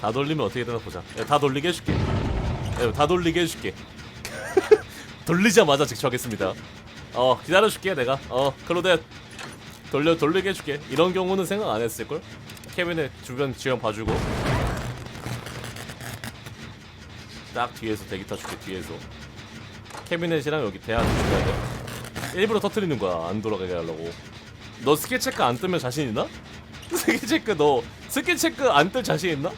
다 돌리면 어떻게 되나 보자. 야, 다 돌리게 해줄게. 야, 다 돌리게 해줄게. 돌리자마자 직처하겠습니다. 어 기다려줄게 내가. 어 클로데 돌려 돌리게 해줄게. 이런 경우는 생각 안 했을걸? 케빈의 주변 지형 봐주고. 딱 뒤에서 대기 타줄게 뒤에서. 캐비넷이랑 여기 대안 조심해야 돼. 일부러 터트리는 거야 안 돌아가게 하려고. 너 스킬 체크 안 뜨면 자신 있나? 스킬 체크 너 스킬 체크 안 뜰 자신 있나?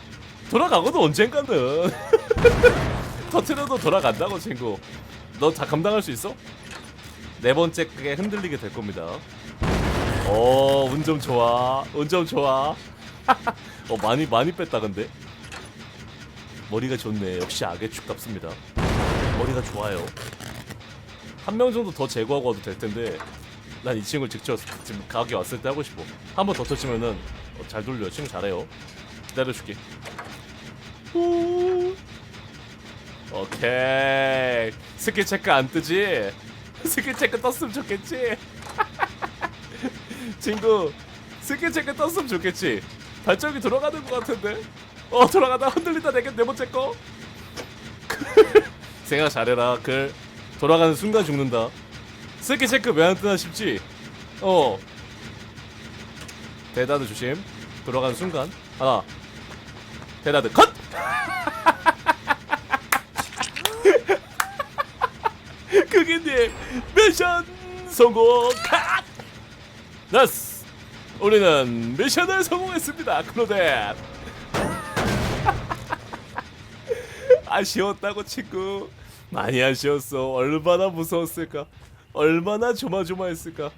돌아가거든 언젠가는 터트려도 돌아간다고 친구 너 다 감당할 수 있어? 네 번째 그게 흔들리게 될 겁니다 어, 운 좀 좋아. 운 좀 좋아. 어, 많이 많이 뺐다 근데. 머리가 좋네. 역시 악의 축갑습니다. 머리가 좋아요. 한 명 정도 더 제거하고 와도 될 텐데. 난 이 친구를 직접 지금 가게 왔을 때 하고 싶어. 한 번 더 터치면은 어, 잘 돌려. 친구 잘해요. 기다려줄게. 후. 오케이. 스킬 체크 안 뜨지? 스킬 체크 떴으면 좋겠지? 친구 스킬 체크 떴으면 좋겠지? 발전기 돌아가는 것 같은데? 어 돌아가다 흔들린다. 내게 네 번째 거 생각 잘해라 그 돌아가는 순간 죽는다. 스킬 체크 왜 안 뜨나 싶지? 어. 대다드 조심. 돌아가는 순간. 하나. 대다드 컷 그게님 미션 성공. 컷 나스! 우리는 미션을 성공했습니다 클로데 아쉬웠다고 친구. 많이 아쉬웠어. 얼마나 무서웠을까? 얼마나 조마조마했을까